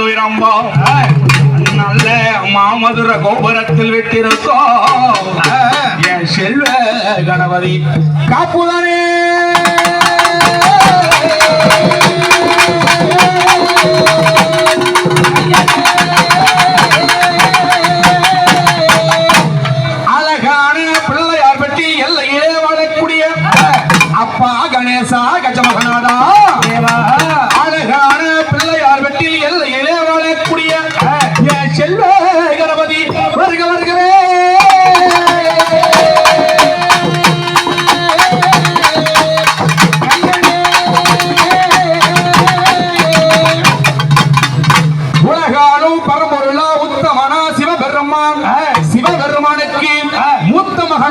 துயரம்போ நல்ல மாமதுர கோபுரத்தில் விட்டிருக்கோம் என் செல்வ கணபதி காப்புதானே. அழகான பிள்ளையார் பற்றி எல்லையிலே வாழக்கூடிய அப்பா கணேசா கஜமா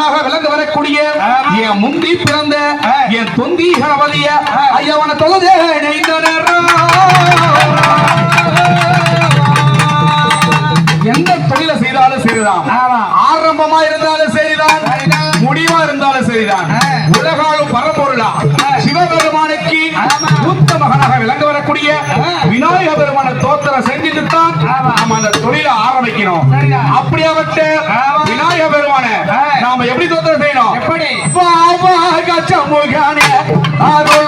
மகனாக விளங்க வரக்கூடிய என் முந்தி பிறந்த என் தொந்தி கணபதிய ஐயவன தொழுதே எந்த தொழிலை செய்தாலும் சரிதான். ஆரம்பமா இருந்தாலும் சரிதான். முடிவா இருந்தாலும் சரிதான். உலகாலும் பரம்பொருளா. சிவபெருமானுக்கு மூத்த மகனாக விளங்க வரக்கூடிய விநாயக பெருமான தோத்திரம் செஞ்சுட்டு தான் அந்த தொழிலை ஆரம்பிக்கணும். பெருமான நாம எப்படி தோத்திரம் செய்யணும் எப்படி? பாபா கச்சமுகானே அருள்